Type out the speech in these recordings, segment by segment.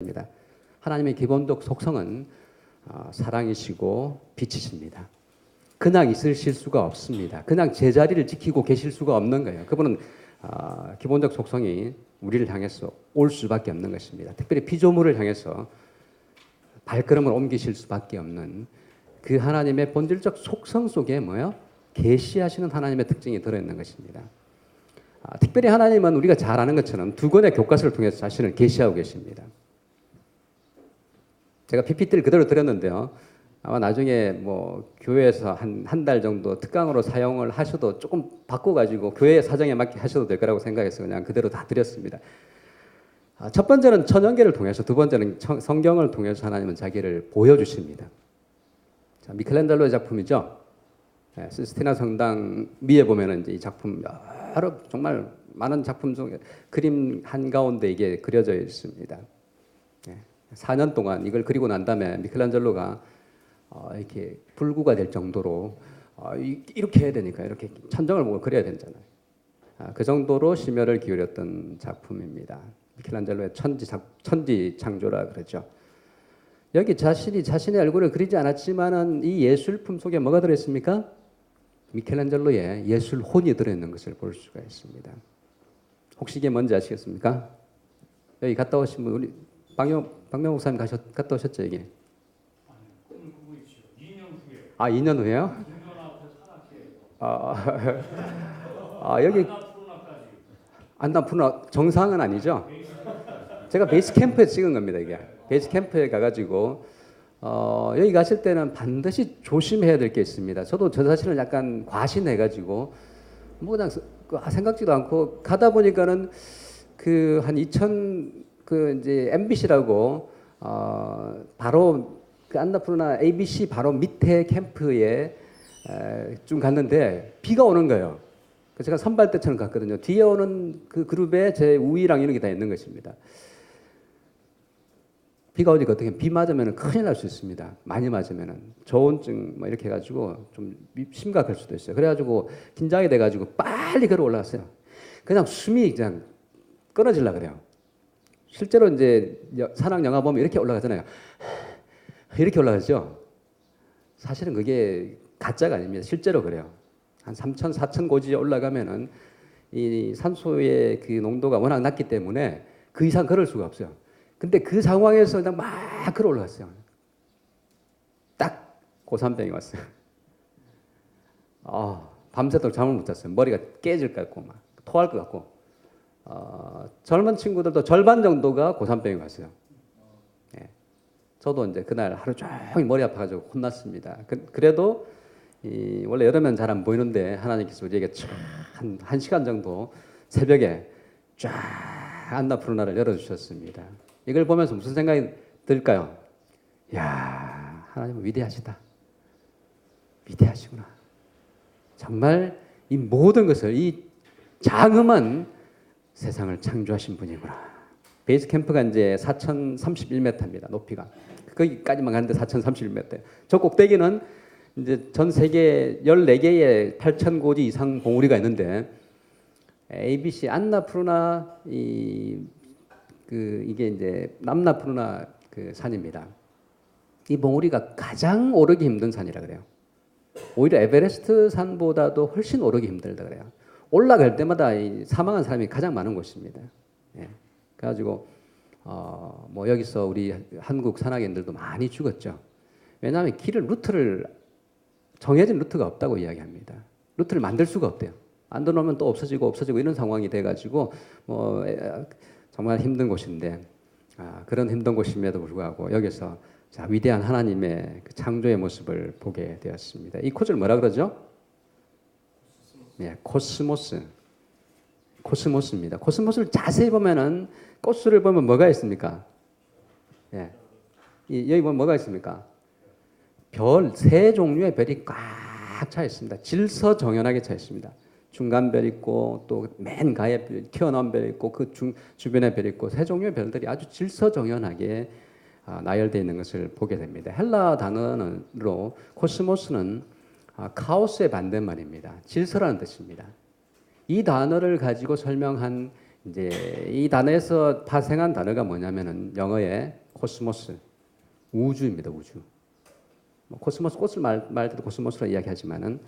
입니다. 하나님의 기본적 속성은 어, 사랑이시고 빛이십니다. 그냥 있으실 수가 없습니다. 그냥 제자리를 지키고 계실 수가 없는 거예요. 그분은 어, 기본적 속성이 우리를 향해서 올 수밖에 없는 것입니다. 특별히 피조물을 향해서 발걸음을 옮기실 수밖에 없는 그 하나님의 본질적 속성 속에 뭐요? 계시하시는 하나님의 특징이 들어있는 것입니다. 아, 특별히 하나님은 우리가 잘 아는 것처럼 두 권의 교과서를 통해서 자신을 계시하고 계십니다. 제가 PPT를 그대로 드렸는데요. 아마 나중에 뭐 교회에서 한 한 달 정도 특강으로 사용을 하셔도 조금 바꿔가지고 교회 사정에 맞게 하셔도 될 거라고 생각해서 그냥 그대로 다 드렸습니다. 아, 첫 번째는 천연계를 통해서, 두 번째는 청- 성경을 통해서 하나님은 자기를 보여주십니다. 자, 미켈란젤로의 작품이죠. 네, 시스티나 성당 위에 보면은 이제 이 작품 여러 정말 많은 작품 중에 그림 한 가운데 이게 그려져 있습니다. 네, 4년 동안 이걸 그리고 난 다음에 미켈란젤로가 어, 이렇게 불구가 될 정도로 어, 이, 이렇게 해야 되니까 이렇게 천정을 보고 그려야 되잖아요. 아, 그 정도로 심혈을 기울였던 작품입니다. 미켈란젤로의 천지 작, 천지 창조라 그러죠. 여기 자신이 자신의 얼굴을 그리지 않았지만은 이 예술품 속에 뭐가 들어있습니까? 미켈란젤로의 예술 혼이 들어있는 것을 볼 수가 있습니다. 혹시 이게 뭔지 아시겠습니까? 여기 갔다 오신 분 우리 박명 박명 목사님 가셨 갔다 오셨죠 이게? 아 2년 후에요? 아, 아 여기 안나푸나 정상은 아니죠? 제가 베이스 캠프에 찍은 겁니다 이게 베이스 캠프에 가가지고 어, 여기 가실 때는 반드시 조심해야 될 게 있습니다. 저도 저 자신을 약간 과신해가지고 뭐 그냥 서- 그 생각지도 않고 가다 보니까는 그 한 2000 그 이제 MBC라고 어, 바로 그 안나푸르나 ABC 바로 밑에 캠프에 에, 좀 갔는데 비가 오는 거예요. 그래서 제가 선발 때처럼 갔거든요. 뒤에 오는 그 그룹에 제 우위랑 이런 게 다 있는 것입니다. 비가 오니까 어떻게 비 맞으면 큰일 날 수 있습니다. 많이 맞으면은 저온증 뭐 이렇게 해가지고 좀 심각할 수도 있어요. 그래가지고 긴장이 돼가지고 빨리 걸어 올라갔어요. 그냥 숨이 그냥 끊어질라 그래요. 실제로 이제 여- 산악 영화 보면 이렇게 올라가잖아요. 이렇게 올라가죠. 사실은 그게 가짜가 아닙니다. 실제로 그래요. 한 3천, 4천 고지에 올라가면은 이 산소의 그 농도가 워낙 낮기 때문에 그 이상 걸을 수가 없어요. 근데 그 상황에서 그냥 막 걸어 올라갔어요. 딱 고산병이 왔어요. 아, 밤새도록 잠을 못 잤어요. 머리가 깨질 것 같고 막 토할 것 같고. 어, 젊은 친구들도 절반 정도가 고산병이 왔어요. 예. 저도 이제 그날 하루 종일 머리 아파가지고 혼났습니다. 그, 그래도 이, 원래 여름엔 잘 안 보이는데 하나님께서 우리에게 한, 한 시간 정도 새벽에 쫙 안나 푸르나를 열어주셨습니다. 이걸 보면서 무슨 생각이 들까요? 야 하나님은 위대하시다. 위대하시구나. 정말 이 모든 것을 이 장엄한 세상을 창조하신 분이구나. 베이스 캠프가 이제 4,031m입니다. 높이가. 거기까지만 가는데 4,031m. 저 꼭대기는 이제 전 세계 14개의 8,000고지 이상 봉우리가 있는데 ABC 안나푸르나 이 그 이게 이제 남나푸르나 그 산입니다. 이 봉우리가 가장 오르기 힘든 산이라 그래요. 오히려 에베레스트 산보다도 훨씬 오르기 힘들다 그래요. 올라갈 때마다 이 사망한 사람이 가장 많은 곳입니다. 예. 그래가지고 어, 뭐 여기서 우리 한국 산악인들도 많이 죽었죠. 왜냐하면 길을 루트를 정해진 루트가 없다고 이야기합니다. 루트를 만들 수가 없대요. 안 들어오면 또 없어지고 없어지고 이런 상황이 돼가지고 뭐 에, 정말 힘든 곳인데 아, 그런 힘든 곳임에도 불구하고 여기서 자, 위대한 하나님의 그 창조의 모습을 보게 되었습니다. 이 코즈를 뭐라 그러죠? 예, 코스모스. 코스모스입니다. 코스모스를 자세히 보면은 꽃수를 보면 뭐가 있습니까? 예. 이, 여기 보면 뭐가 있습니까? 별 세 종류의 별이 꽉 차 있습니다. 질서정연하게 차 있습니다. 중간 별 있고 또 맨 가에 별, 튀어나온 별 있고 그 중, 주변에 별 있고 세 종류의 별들이 아주 질서정연하게 아, 나열되어 있는 것을 보게 됩니다. 헬라 단어로 코스모스는 아, 카오스의 반대말입니다. 질서라는 뜻입니다. 이 단어를 가지고 설명한 이제 이 단어에서 파생한 단어가 뭐냐면은 영어의 코스모스 우주입니다. 우주. 뭐 코스모스 꽃을 말, 말 때도 코스모스라 이야기하지만은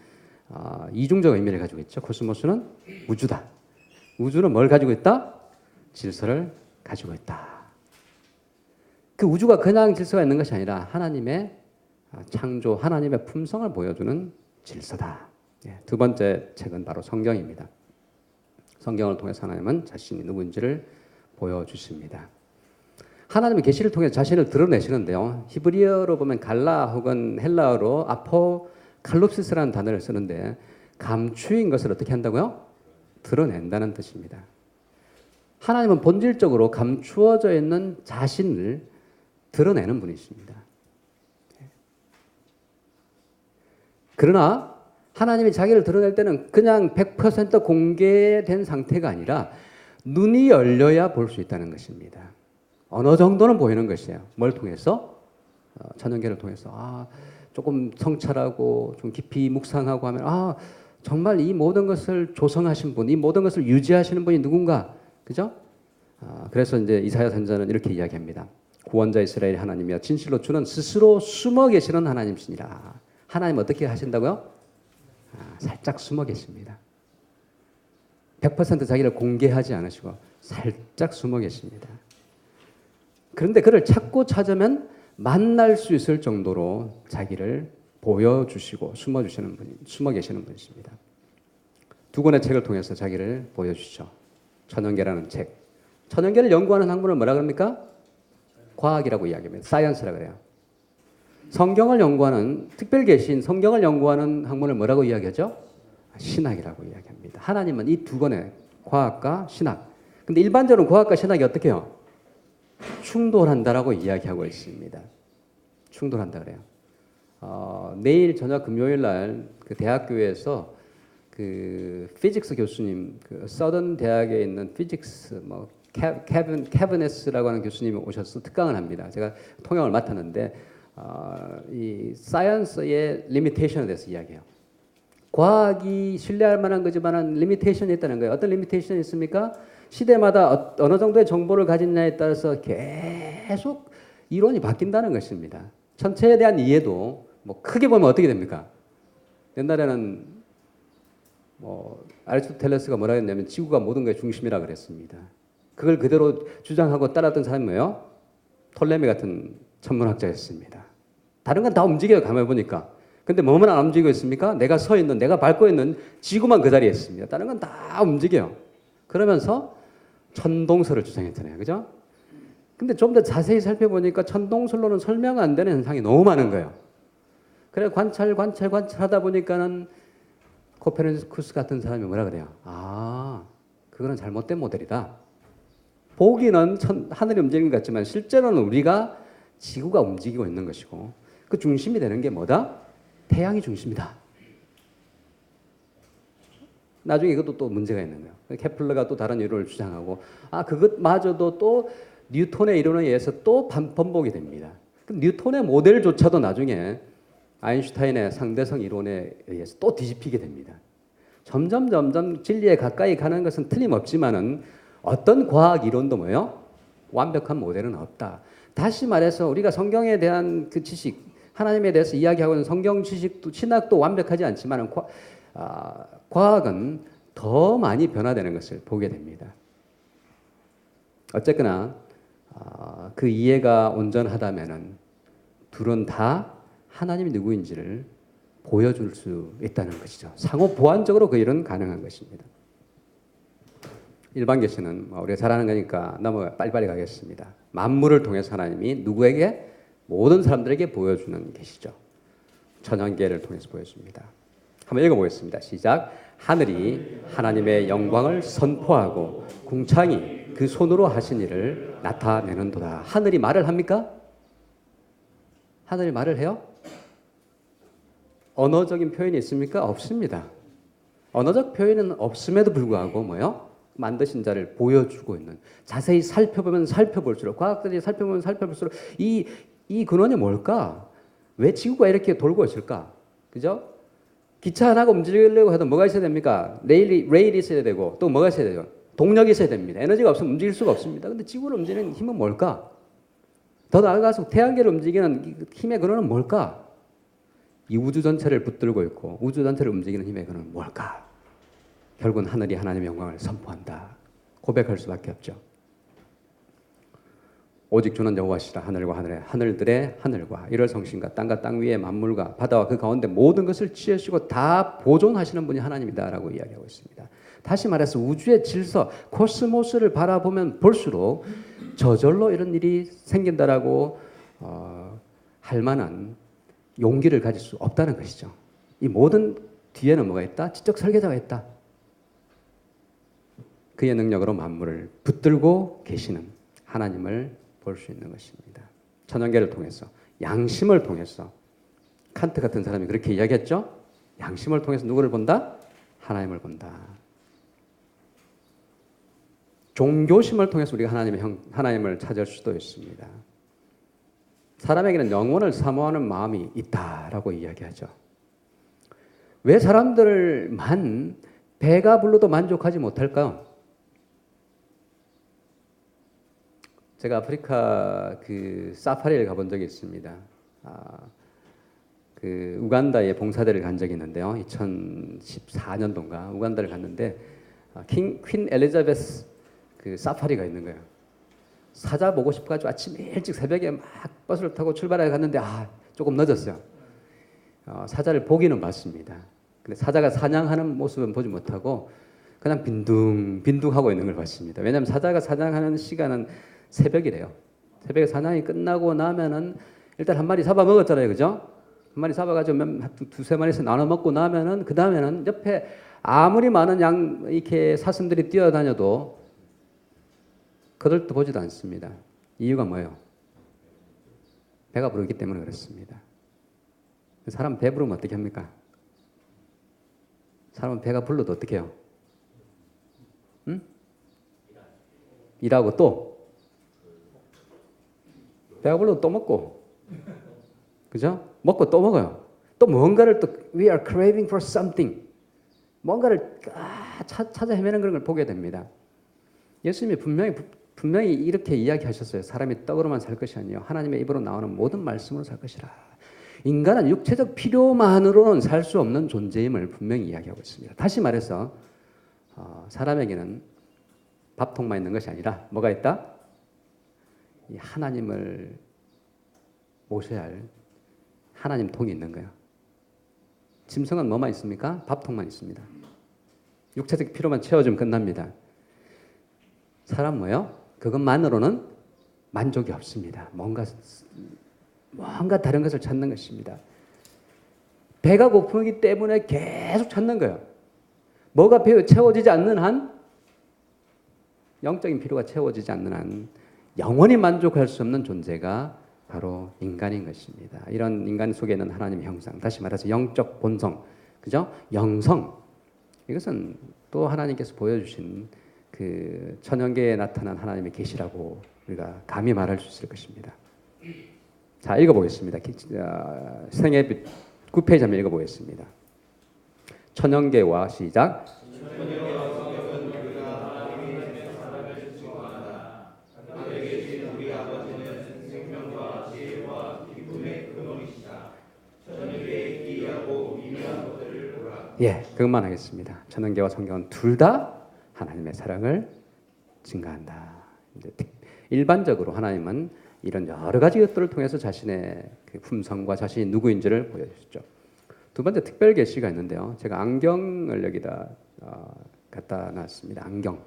아, 이중적 의미를 가지고 있죠. 코스모스는 우주다. 우주는 뭘 가지고 있다? 질서를 가지고 있다. 그 우주가 그냥 질서가 있는 것이 아니라 하나님의 아, 창조, 하나님의 품성을 보여주는 질서다. 예, 두 번째 책은 바로 성경입니다. 성경을 통해서 하나님은 자신이 누구인지를 보여주십니다. 하나님의 계시를 통해 자신을 드러내시는데요. 히브리어로 보면 갈라 혹은 헬라어로 아포 칼롭시스라는 단어를 쓰는데 감추인 것을 어떻게 한다고요? 드러낸다는 뜻입니다. 하나님은 본질적으로 감추어져 있는 자신을 드러내는 분이십니다. 그러나 하나님이 자기를 드러낼 때는 그냥 100% 공개된 상태가 아니라 눈이 열려야 볼 수 있다는 것입니다. 어느 정도는 보이는 것이에요. 뭘 통해서? 어, 천연계를 통해서. 아, 조금 성찰하고 좀 깊이 묵상하고 하면 아, 정말 이 모든 것을 조성하신 분, 이 모든 것을 유지하시는 분이 누군가. 그죠? 아, 그래서 이제 이사야 선자는 이렇게 이야기합니다. 구원자 이스라엘 하나님이여 진실로 주는 스스로 숨어 계시는 하나님이시니라. 하나님 어떻게 하신다고요? 아, 살짝 숨어 계십니다. 100% 자기를 공개하지 않으시고 살짝 숨어 계십니다. 그런데 그를 찾고 찾으면 만날 수 있을 정도로 자기를 보여주시고 숨어 주시는 분이 숨어 계시는 분이십니다. 두 권의 책을 통해서 자기를 보여주시죠. 천연계라는 책. 천연계를 연구하는 학문을 뭐라 그럽니까? 과학이라고 이야기합니다. 사이언스라 그래요. 성경을 연구하는 특별 계신 성경을 연구하는 학문을 뭐라고 이야기하죠? 신학이라고 이야기합니다. 하나님은 이두 권의 과학과 신학. 근데 일반적으로 과학과 신학이 어떻게 해요? 충돌한다라고 이야기하고 있습니다. 충돌한다 그래요. 어, 내일 저녁 금요일 날 그 대학교에서 그 피직스 교수님 그 서던 대학에 있는 피직스 뭐 케빈 케빈에스라고 하는 교수님이 오셔서 특강을 합니다. 제가 통역을 맡았는데 어, 이 사이언스의 리미테이션에 대해서 이야기해요. 과학이 신뢰할 만한 거지만은 리미테이션이 있다는 거예요. 어떤 리미테이션이 있습니까? 시대마다 어, 어느 정도의 정보를 가진냐에 따라서 계속 이론이 바뀐다는 것입니다. 천체에 대한 이해도 뭐 크게 보면 어떻게 됩니까? 옛날에는 뭐 아리스토텔레스가 뭐라 했냐면 지구가 모든 것의 중심이라 그랬습니다. 그걸 그대로 주장하고 따랐던 사람이 뭐예요? 톨레미 같은 천문학자였습니다. 다른 건 다 움직여요. 가만 보니까. 근데 뭐만 안 움직이고 있습니까? 내가 서 있는, 내가 밟고 있는 지구만 그 자리에 있습니다. 다른 건 다 움직여요. 그러면서 천동설을 주장했잖아요. 그죠? 근데 좀 더 자세히 살펴보니까 천동설로는 설명 안 되는 현상이 너무 많은 거예요. 그래 관찰 관찰 관찰하다 보니까는 코페르니쿠스 같은 사람이 뭐라 그래요? 아, 그거는 잘못된 모델이다. 보기는 천, 하늘이 움직이는 것 같지만 실제로는 우리가 지구가 움직이고 있는 것이고 그 중심이 되는 게 뭐다? 태양이 중심이다. 나중에 이것도 또 문제가 있는 거예요. 케플러가 또 다른 이론을 주장하고 아 그것마저도 또 뉴턴의 이론에 의해서 또 번복이 됩니다. 그 뉴턴의 모델조차도 나중에 아인슈타인의 상대성 이론에 의해서 또 뒤집히게 됩니다. 점점 점점 진리에 가까이 가는 것은 틀림없지만은 어떤 과학 이론도 뭐요? 완벽한 모델은 없다. 다시 말해서 우리가 성경에 대한 그 지식, 하나님에 대해서 이야기하고 있는 성경 지식도 신학도 완벽하지 않지만 과, 아, 과학은 더 많이 변화되는 것을 보게 됩니다. 어쨌거나 아, 그 이해가 온전하다면은 둘은 다 하나님이 누구인지를 보여줄 수 있다는 것이죠. 상호 보완적으로 그 일은 가능한 것입니다. 일반 계시는 뭐 우리가 잘 아는 거니까 넘어 빨리빨리 가겠습니다. 만물을 통해서 하나님이 누구에게 모든 사람들에게 보여주는 계시죠. 천연계를 통해서 보여줍니다. 한번 읽어보겠습니다. 시작. 하늘이 하나님의 영광을 선포하고 궁창이 그 손으로 하신 일을 나타내는도다. 하늘이 말을 합니까? 하늘이 말을 해요? 언어적인 표현이 있습니까? 없습니다. 언어적 표현은 없음에도 불구하고 뭐요? 만드신 자를 보여주고 있는 자세히 살펴보면 살펴볼수록 과학들이 살펴보면 살펴볼수록 이, 이 근원이 뭘까? 왜 지구가 이렇게 돌고 있을까? 그죠? 기차 하나가 움직이려고 해도 뭐가 있어야 됩니까? 레일이, 레일이 있어야 되고 또 뭐가 있어야 되죠? 동력이 있어야 됩니다. 에너지가 없으면 움직일 수가 없습니다. 근데 지구를 움직이는 힘은 뭘까? 더 나아가서 태양계를 움직이는 힘의 근원은 뭘까? 이 우주 전체를 붙들고 있고 우주 전체를 움직이는 힘의 근원은 뭘까? 결국은 하늘이 하나님의 영광을 선포한다. 고백할 수밖에 없죠. 오직 주는 여호와시라 하늘과 하늘의 하늘들의 하늘과 이럴 성신과 땅과 땅 위의 만물과 바다와 그 가운데 모든 것을 지으시고 다 보존하시는 분이 하나님이다라고 이야기하고 있습니다. 다시 말해서 우주의 질서, 코스모스를 바라보면 볼수록 저절로 이런 일이 생긴다라고 어, 할 만한 용기를 가질 수 없다는 것이죠. 이 모든 뒤에는 뭐가 있다? 지적 설계자가 있다. 그의 능력으로 만물을 붙들고 계시는 하나님을 볼 수 있는 것입니다. 천연계를 통해서 양심을 통해서 칸트 같은 사람이 그렇게 이야기했죠. 양심을 통해서 누구를 본다? 하나님을 본다. 종교심을 통해서 우리가 하나님의 형, 하나님을 찾을 수도 있습니다. 사람에게는 영혼을 사모하는 마음이 있다라고 이야기하죠. 왜 사람들만 배가 불러도 만족하지 못할까요? 제가 아프리카 그 사파리를 가본 적이 있습니다. 아, 그 우간다에 봉사대를 간 적이 있는데요. 2014년도인가 우간다를 갔는데 아, 킹, 퀸 엘리자베스 그 사파리가 있는 거예요. 사자 보고 싶어가지고 아침 일찍 새벽에 막 버스를 타고 출발해 갔는데 아 조금 늦었어요. 어, 사자를 보기는 봤습니다. 근데 사자가 사냥하는 모습은 보지 못하고 그냥 빈둥 빈둥 하고 있는 걸 봤습니다. 왜냐하면 사자가 사냥하는 시간은 새벽이래요. 새벽에 사냥이 끝나고 나면은 일단 한 마리 잡아 먹었잖아요, 그죠? 한 마리 잡아가지고 몇, 두세 마리씩 나눠 먹고 나면은 그 다음에는 옆에 아무리 많은 양 이렇게 사슴들이 뛰어다녀도 그들도 보지도 않습니다. 이유가 뭐예요? 배가 부르기 때문에 그렇습니다. 사람 배 부르면 어떻게 합니까? 사람은 배가 불러도 어떻게 해요? 응? 일하고 또 배가 불러도 또 먹고 그죠? 먹고 또 먹어요. 또 뭔가를 또 we are craving for something 뭔가를 아, 찾아 헤매는 그런 걸 보게 됩니다. 예수님이 분명히 분명히 이렇게 이야기하셨어요. 사람이 떡으로만 살 것이 아니요 하나님의 입으로 나오는 모든 말씀으로 살 것이라. 인간은 육체적 필요만으로는 살 수 없는 존재임을 분명히 이야기하고 있습니다. 다시 말해서 어, 사람에게는 밥통만 있는 것이 아니라 뭐가 있다? 이 하나님을 모셔야 할 하나님 통이 있는 거예요. 짐승은 뭐만 있습니까? 밥통만 있습니다. 육체적 필요만 채워주면 끝납니다. 사람 뭐요? 그것만으로는 만족이 없습니다. 뭔가 뭔가 다른 것을 찾는 것입니다. 배가 고프기 때문에 계속 찾는 거예요. 뭐가 채워지지 않는 한 영적인 필요가 채워지지 않는 한 영원히 만족할 수 없는 존재가 바로 인간인 것입니다. 이런 인간 속에 는 하나님의 형상, 다시 말해서 영적 본성, 그죠? 영성. 이것은 또 하나님께서 보여주신 그 천연계에 나타난 하나님의 계시라고 우리가 감히 말할 수 있을 것입니다. 자, 읽어보겠습니다. 어, 생애 9페이지 한번 읽어보겠습니다. 천연계와 시작. 예, 그것만 하겠습니다. 천연계와 성경은 둘 다 하나님의 사랑을 증가한다. 일반적으로 하나님은 이런 여러 가지 것들을 통해서 자신의 그 품성과 자신이 누구인지를 보여주셨죠. 두 번째 특별 계시가 있는데요. 제가 안경을 여기다 어, 갖다 놨습니다. 안경.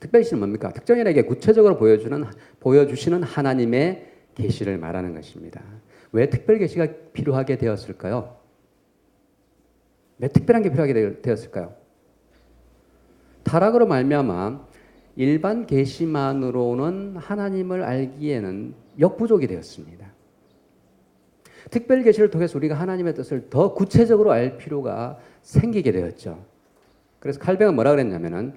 특별 계시는 뭡니까? 특정인에게 구체적으로 보여주는 보여주시는 하나님의 계시를 말하는 것입니다. 왜 특별 계시가 필요하게 되었을까요? 왜 특별한 게 필요하게 되었을까요? 타락으로 말미암아 일반 계시만으로는 하나님을 알기에는 역부족이 되었습니다. 특별 계시를 통해서 우리가 하나님의 뜻을 더 구체적으로 알 필요가 생기게 되었죠. 그래서 칼뱅은 뭐라 그랬냐면은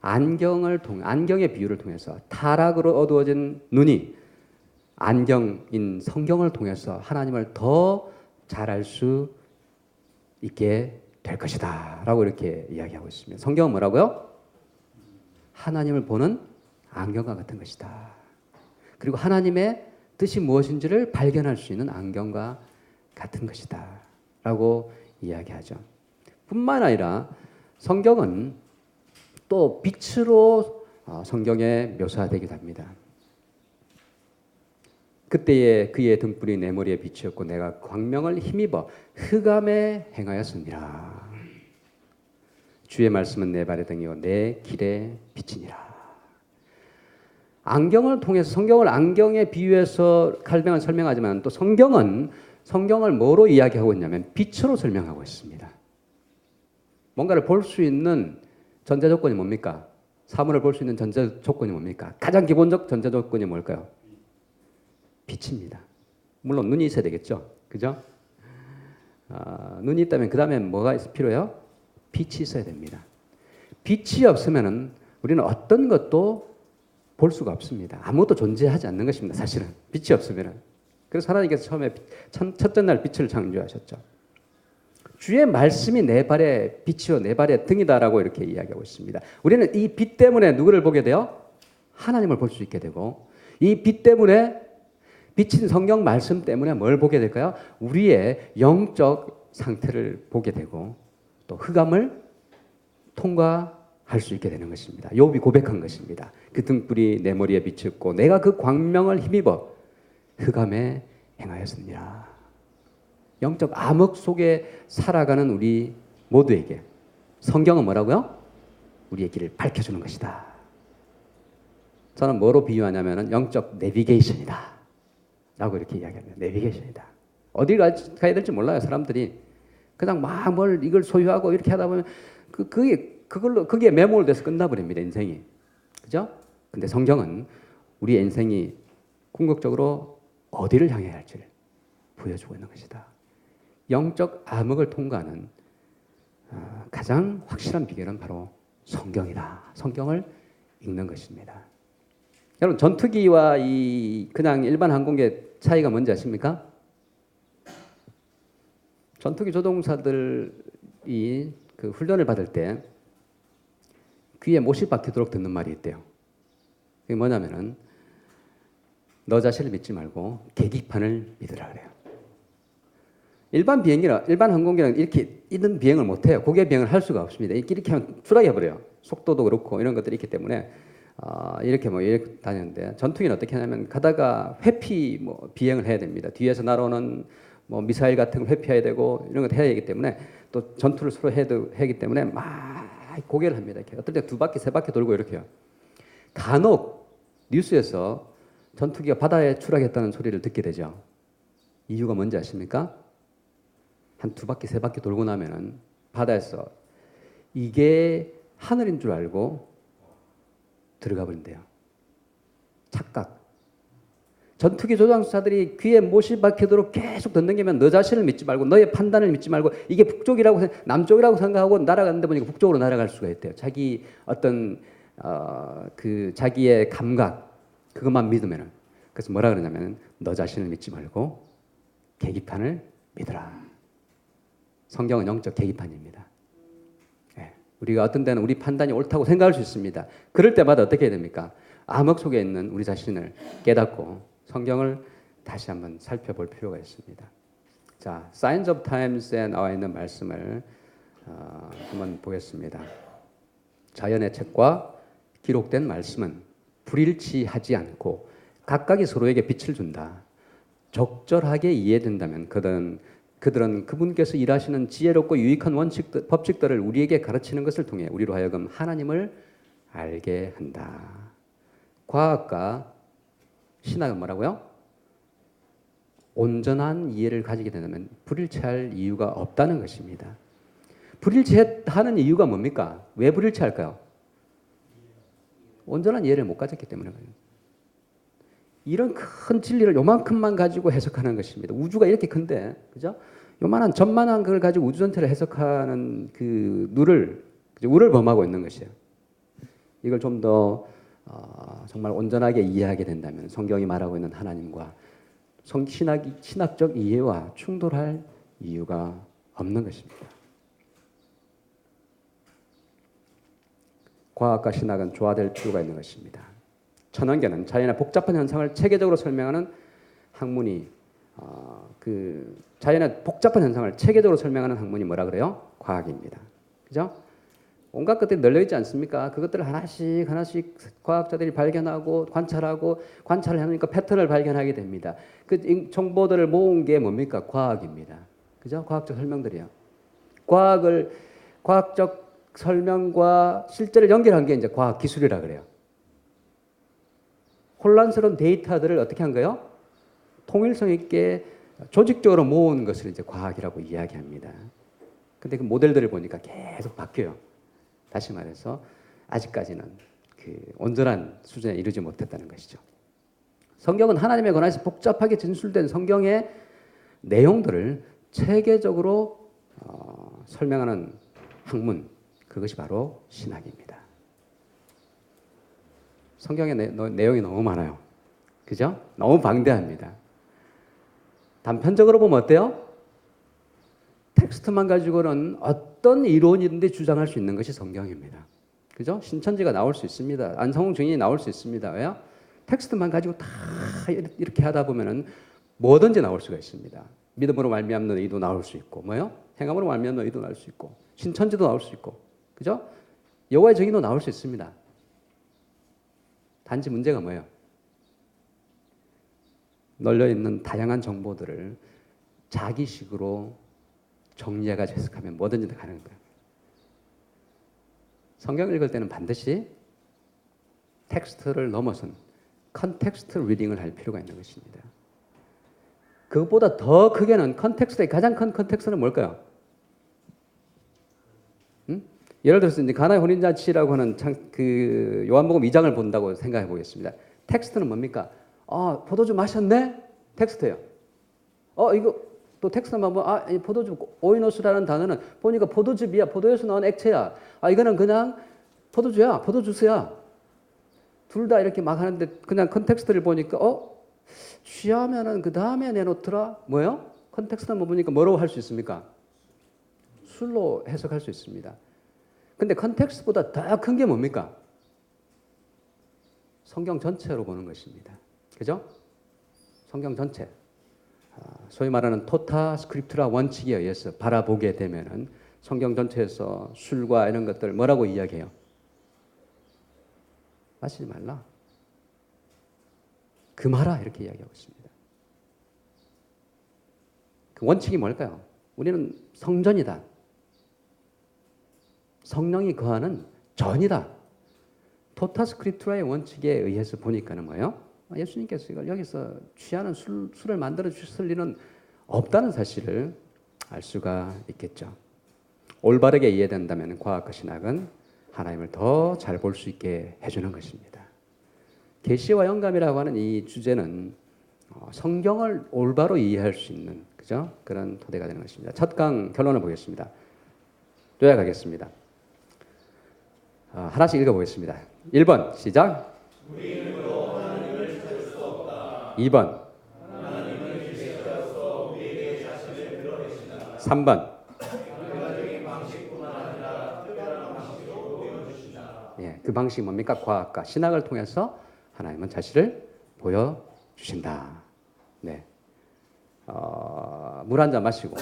안경을 통 안경의 비유를 통해서 타락으로 어두워진 눈이 안경인 성경을 통해서 하나님을 더 잘 알 수 있게 될 것이다 라고 이렇게 이야기하고 있습니다. 성경은 뭐라고요? 하나님을 보는 안경과 같은 것이다. 그리고 하나님의 뜻이 무엇인지를 발견할 수 있는 안경과 같은 것이다. 라고 이야기하죠. 뿐만 아니라 성경은 또 빛으로 어, 성경에 묘사되기도 합니다. 그때의 그의 등불이 내 머리에 빛이었고 내가 광명을 힘입어 흑암에 행하였습니다. 주의 말씀은 내 발의 등이요 내 길의 빛이니라. 안경을 통해서 성경을 안경에 비유해서 칼뱅을 설명하지만 또 성경은 성경을 뭐로 이야기하고 있냐면 빛으로 설명하고 있습니다. 뭔가를 볼 수 있는 전제 조건이 뭡니까? 사물을 볼 수 있는 전제 조건이 뭡니까? 가장 기본적 전제 조건이 뭘까요? 빛입니다. 물론 눈이 있어야 되겠죠. 그죠? 아, 눈이 있다면 그 다음에 뭐가 필요해요? 빛이 있어야 됩니다. 빛이 없으면은 우리는 어떤 것도 볼 수가 없습니다. 아무것도 존재하지 않는 것입니다. 사실은 빛이 없으면은. 그래서 하나님께서 처음에 첫, 첫째 날 빛을 창조하셨죠. 주의 말씀이 내 발의 빛이요 내 발의 등이다라고 이렇게 이야기하고 있습니다. 우리는 이 빛 때문에 누구를 보게 돼요? 하나님을 볼 수 있게 되고 이 빛 때문에 비친 성경 말씀 때문에 뭘 보게 될까요? 우리의 영적 상태를 보게 되고 또 흑암을 통과할 수 있게 되는 것입니다. 욥이 고백한 것입니다. 그 등불이 내 머리에 비쳤고 내가 그 광명을 힘입어 흑암에 행하였습니다. 영적 암흑 속에 살아가는 우리 모두에게 성경은 뭐라고요? 우리의 길을 밝혀주는 것이다. 저는 뭐로 비유하냐면 영적 내비게이션이다. 라고 이렇게 이야기합니다. 내비게이션이다. 어디 가야 될지 몰라요, 사람들이. 그냥 막 뭘 이걸 소유하고 이렇게 하다 보면 그, 그게, 그걸로, 그게 매몰돼서 끝나버립니다, 인생이. 그죠? 근데 성경은 우리 인생이 궁극적으로 어디를 향해야 할지를 보여주고 있는 것이다. 영적 암흑을 통과하는 어, 가장 확실한 비결은 바로 성경이다. 성경을 읽는 것입니다. 여러분 전투기와 이 그냥 일반 항공기의 차이가 뭔지 아십니까? 전투기 조종사들이 그 훈련을 받을 때 귀에 못이 박히도록 듣는 말이 있대요. 그게 뭐냐면은 너 자신을 믿지 말고 계기판을 믿으라 그래요. 일반 비행기나 일반 항공기는 이렇게 있는 비행을 못 해요. 고개 비행을 할 수가 없습니다. 이렇게 하면 추락해 버려요. 속도도 그렇고 이런 것들이 있기 때문에 어, 이렇게 뭐 이렇게 다녔는데 전투기는 어떻게 하냐면 가다가 회피 뭐 비행을 해야 됩니다. 뒤에서 날아오는 뭐 미사일 같은 걸 회피해야 되고 이런 걸 해야 되기 때문에 또 전투를 서로 해도 하기 때문에 막 고개를 합니다. 이렇게 어떨 때 두 바퀴 세 바퀴 돌고 이렇게요. 간혹 뉴스에서 전투기가 바다에 추락했다는 소리를 듣게 되죠. 이유가 뭔지 아십니까? 한 두 바퀴 세 바퀴 돌고 나면은 바다에서 이게 하늘인 줄 알고 들어가 버린대요. 착각. 전투기 조장사들이 귀에 못이 박히도록 계속 게면 너 자신을 믿지 말고 너의 판단을 믿지 말고 이게 북쪽이라고 남쪽이라고 생각하고 날아갔는데 보니까 북쪽으로 날아갈 수가 있대요. 자기 어떤 어, 그 자기의 감각 그것만 믿으면은 그래서 뭐라 그러냐면 너 자신을 믿지 말고 계기판을 믿어라. 성경은 영적 계기판입니다. 네. 우리가 어떤 때는 우리 판단이 옳다고 생각할 수 있습니다. 그럴 때마다 어떻게 해야 됩니까? 암흑 속에 있는 우리 자신을 깨닫고 성경을 다시 한번 살펴볼 필요가 있습니다. 자, Signs of Times에 나와 있는 말씀을 어, 한번 보겠습니다. 자연의 책과 기록된 말씀은 불일치하지 않고 각각이 서로에게 빛을 준다. 적절하게 이해된다면 그들은 그들은 그분께서 일하시는 지혜롭고 유익한 원칙 법칙들을 우리에게 가르치는 것을 통해 우리로 하여금 하나님을 알게 한다. 과학과 신학은 뭐라고요? 온전한 이해를 가지게 된다면 불일치할 이유가 없다는 것입니다. 불일치하는 이유가 뭡니까? 왜 불일치할까요? 온전한 이해를 못 가졌기 때문에 이런 큰 진리를 요만큼만 가지고 해석하는 것입니다. 우주가 이렇게 큰데, 그죠? 요만한 전만한 걸 가지고 우주 전체를 해석하는 그 누를, 우를 범하고 있는 것이에요. 이걸 좀더 어, 정말 온전하게 이해하게 된다면 성경이 말하고 있는 하나님과 성, 신학, 신학적 이해와 충돌할 이유가 없는 것입니다. 과학과 신학은 조화될 필요가 있는 것입니다. 천원계는 자연의 복잡한 현상을 체계적으로 설명하는 학문이 어, 그 자연의 복잡한 현상을 체계적으로 설명하는 학문이 뭐라 그래요? 과학입니다. 그죠? 온갖 것들이 널려 있지 않습니까? 그것들을 하나씩 하나씩 과학자들이 발견하고 관찰하고 관찰을 하니까 패턴을 발견하게 됩니다. 그 인- 정보들을 모은 게 뭡니까? 과학입니다. 그죠? 과학적 설명들이요. 과학을 과학적 설명과 실제를 연결한 게 이제 과학 기술이라 그래요. 혼란스러운 데이터들을 어떻게 한 거예요? 통일성 있게 조직적으로 모은 것을 이제 과학이라고 이야기합니다. 근데 그 모델들을 보니까 계속 바뀌어요. 다시 말해서 아직까지는 그 온전한 수준에 이르지 못했다는 것이죠. 성경은 하나님에 관해서 복잡하게 진술된 성경의 내용들을 체계적으로 어, 설명하는 학문 그것이 바로 신학입니다. 성경의 내용이 너무 많아요. 그죠? 너무 방대합니다. 단편적으로 보면 어때요? 텍스트만 가지고는 어떤 이론이든지 주장할 수 있는 것이 성경입니다. 그죠? 신천지가 나올 수 있습니다. 안성홍 증인이 나올 수 있습니다. 왜요? 텍스트만 가지고 다 이렇게 하다 보면은 뭐든지 나올 수가 있습니다. 믿음으로 말미암는 의도 나올 수 있고, 뭐요? 행함으로 말미암는 의도 나올 수 있고, 신천지도 나올 수 있고, 그죠? 여호와의 증인도 나올 수 있습니다. 단지 문제가 뭐예요? 널려 있는 다양한 정보들을 자기식으로 정리해가지고 해석하면 뭐든지 다 가능한 거예요. 성경 읽을 때는 반드시 텍스트를 넘어선 컨텍스트 리딩을 할 필요가 있는 것입니다. 그것보다 더 크게는 컨텍스트의 가장 큰 컨텍스트는 뭘까요? 음? 예를 들어서 이제 가나의 혼인잔치라고 하는 참, 그 요한복음 2장을 본다고 생각해 보겠습니다. 텍스트는 뭡니까? 아 포도주 마셨네? 텍스트예요. 어 이거 또 텍스트만 보면 아, 이 포도주 오이노스라는 단어는 보니까 포도즙이야, 포도에서 나온 액체야. 아 이거는 그냥 포도주야, 포도주스야. 둘 다 이렇게 막 하는데 그냥 컨텍스트를 보니까 어 취하면은 그 다음에 내놓더라. 뭐요? 컨텍스트만 보니까 뭐라고 할 수 있습니까? 술로 해석할 수 있습니다. 근데 컨텍스트보다 더 큰 게 뭡니까? 성경 전체로 보는 것입니다. 그죠? 성경 전체. 아, 소위 말하는 토타 스크립트라 원칙에 의해서 바라보게 되면은 성경 전체에서 술과 이런 것들 뭐라고 이야기해요? 마시지 말라. 금하라 이렇게 이야기하고 있습니다. 그 원칙이 뭘까요? 우리는 성전이다. 성령이 거하는 전이다. 토타 스크립트라의 원칙에 의해서 보니까는 뭐예요? 아, 예수님께서 이걸 여기서 취하는 술, 술을 만들어 주실 리는 없다는 사실을 알 수가 있겠죠. 올바르게 이해된다면 과학과 신학은 하나님을 더 잘 볼 수 있게 해주는 것입니다. 계시와 영감이라고 하는 이 주제는 어, 성경을 올바로 이해할 수 있는 그죠? 그런 토대가 되는 것입니다. 첫 강 결론을 보겠습니다. 요약하겠습니다. 어, 하나씩 읽어보겠습니다. 1번 시작. 2번 3번 예, 그 방식이 뭡니까? 과학과 신학을 통해서 하나님은 자신을 보여 주신다. 네. 어, 물 한 잔 마시고,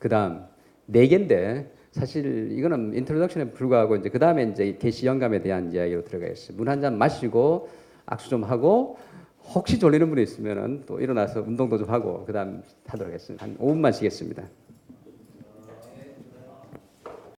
그 다음, 네 개인데, 사실 이거는 인트로덕션에 불과하고, 이제 그 다음에 이제 계시 영감에 대한 이야기로 들어가 있어요. 물 한 잔 마시고, 악수 좀 하고, 혹시 졸리는 분이 있으면은 또 일어나서 운동도 좀 하고, 그 다음 하도록 하겠습니다. 한 5분만 쉬겠습니다.